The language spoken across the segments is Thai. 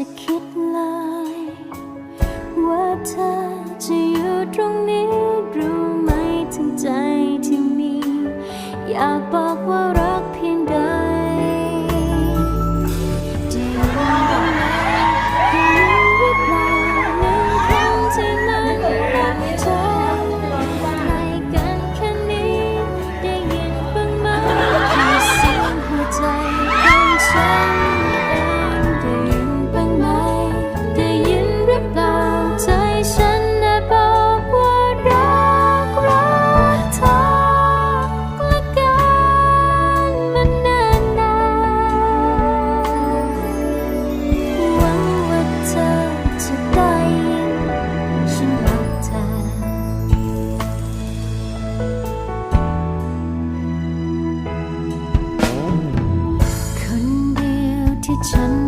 จะคิดเลย ว่าเธอจะอยู่ตรงนี้ รู้ไหมถึงใจที่มี อยากบอกว่า ฉัน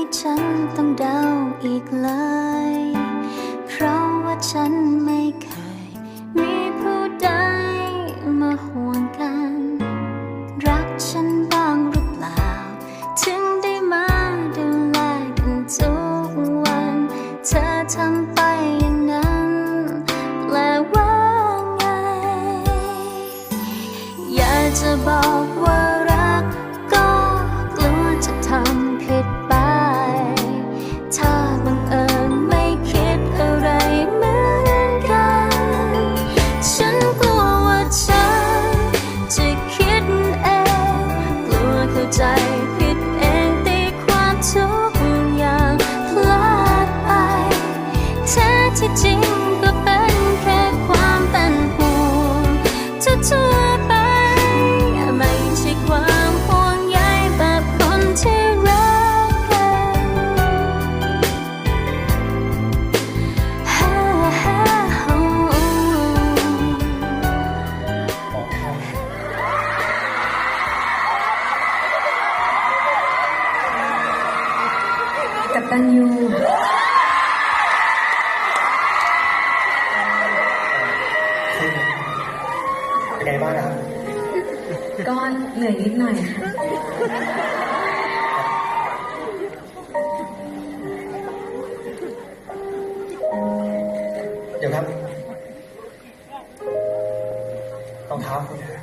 ให้ฉันต้องเดาอีกเลย เพราะว่าฉันไม่เคย มีผู้ใดมาห่วงกัน รักฉันบ้างหรือเปล่า ถึงได้มาดูแลกันทุกวัน เธอทำไป เดี๋ยวครับรองเท้าคุณนะ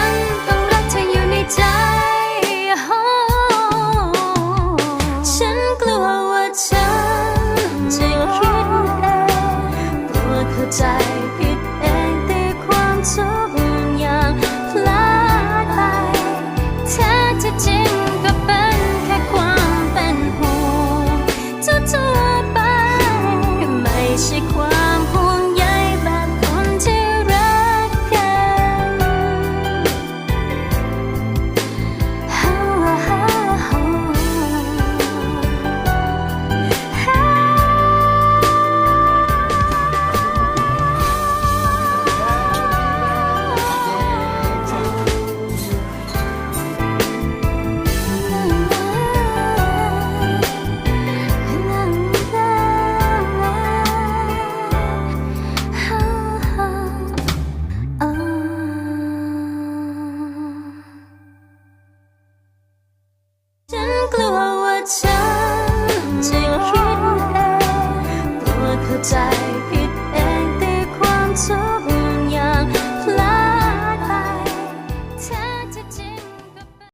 感动